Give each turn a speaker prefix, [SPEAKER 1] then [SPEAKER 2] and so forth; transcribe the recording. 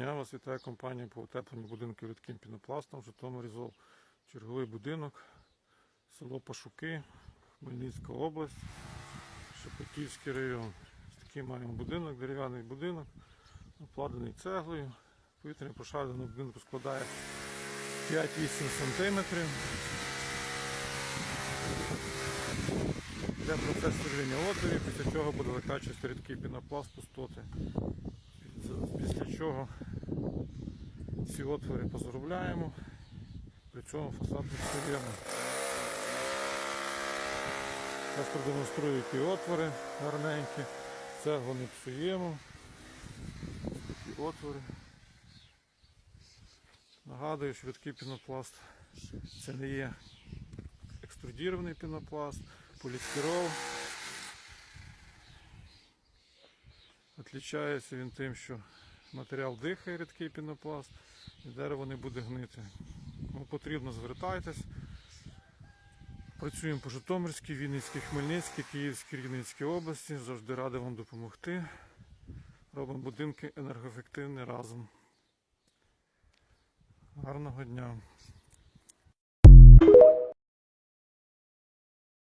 [SPEAKER 1] дня. Вас вітає компанія по утепленню будинків рідким пінопластом Житомир Ізол. Черговий будинок, село Пашуки, Хмельницька область, Шепетівський район. Такий маємо будинок, дерев'яний будинок, обкладений цеглою. Повітряне прошарення будинку складає 5-8 см. Йде процес сверління отворів, після чого буде закачуватися рідкий пінопласт пустоти. Після чого ці отвори позаробляємо, при цьому фасад відсуємо. Зараз продемонструю які отвори гарненькі. Цеглу не псуємо. Такі отвори. Нагадую, що рідкий пінопласт це не є екструдірований пінопласт, полістирол. Отлічається він тим, що матеріал дихає рідкий пінопласт і дерево не буде гнити. Кому потрібно, звертайтесь. Працюємо по Житомирській, Вінницькій, Хмельницькій, Київській, Рівненській області. Завжди радий вам допомогти. Робимо будинки енергоефективні разом. Гарного дня!